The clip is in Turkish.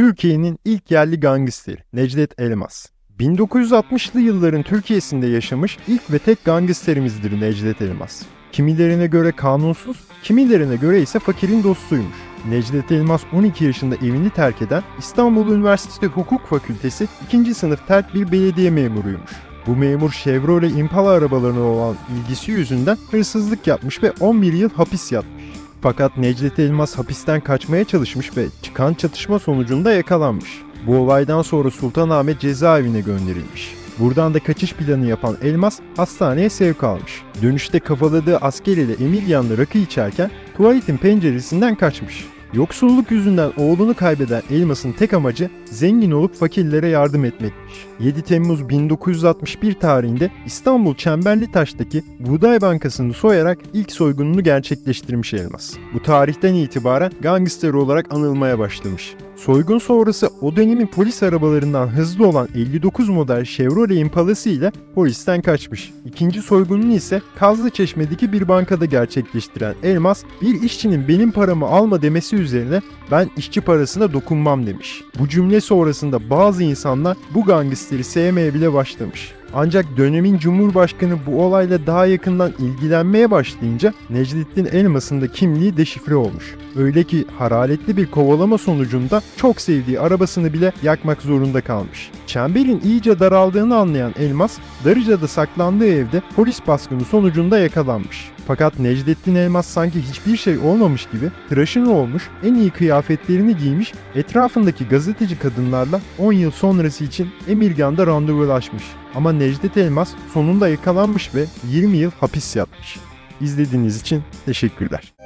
Türkiye'nin ilk yerli gangsteri Necdet Elmas. 1960'lı yılların Türkiye'sinde yaşamış ilk ve tek gangsterimizdir Necdet Elmas. Kimilerine göre kanunsuz, kimilerine göre ise fakirin dostuymuş. Necdet Elmas 12 yaşında evini terk eden İstanbul Üniversitesi Hukuk Fakültesi 2. sınıf terk bir belediye memuruymuş. Bu memur Chevrolet Impala arabalarına olan ilgisi yüzünden hırsızlık yapmış ve 11 yıl hapis yatmış. Fakat Necdet Elmas hapisten kaçmaya çalışmış ve çıkan çatışma sonucunda yakalanmış. Bu olaydan sonra Sultanahmet cezaevine gönderilmiş. Buradan da kaçış planı yapan Elmas hastaneye sevk almış. Dönüşte kafaladığı asker ile Emilyan'la rakı içerken tuvaletin penceresinden kaçmış. Yoksulluk yüzünden oğlunu kaybeden Elmas'ın tek amacı zengin olup fakirlere yardım etmekmiş. 7 Temmuz 1961 tarihinde İstanbul Çemberlitaş'taki Buğday Bankası'nı soyarak ilk soygununu gerçekleştirmiş Elmas. Bu tarihten itibaren gangster olarak anılmaya başlamış. Soygun sonrası o dönemin polis arabalarından hızlı olan 59 model Chevrolet Impala'sı ile polisten kaçmış. İkinci soygununu ise Kazlıçeşme'deki bir bankada gerçekleştiren Elmas, bir işçinin benim paramı alma demesi üzerine ben işçi parasına dokunmam demiş. Bu cümle sonrasında bazı insanlar bu gangsteri sevmeye bile başlamış. Ancak dönemin Cumhurbaşkanı bu olayla daha yakından ilgilenmeye başlayınca Necdettin Elmas'ın da kimliği deşifre olmuş. Öyle ki hararetli bir kovalama sonucunda çok sevdiği arabasını bile yakmak zorunda kalmış. Çemberin iyice daraldığını anlayan Elmas, Darıca'da saklandığı evde polis baskını sonucunda yakalanmış. Fakat Necdettin Elmas sanki hiçbir şey olmamış gibi tıraşın olmuş, en iyi kıyafetlerini giymiş, etrafındaki gazeteci kadınlarla 10 yıl sonrası için Emirgan'da randevulaşmış. Ama Necdet Elmas sonunda yakalanmış ve 20 yıl hapis yatmış. İzlediğiniz için teşekkürler.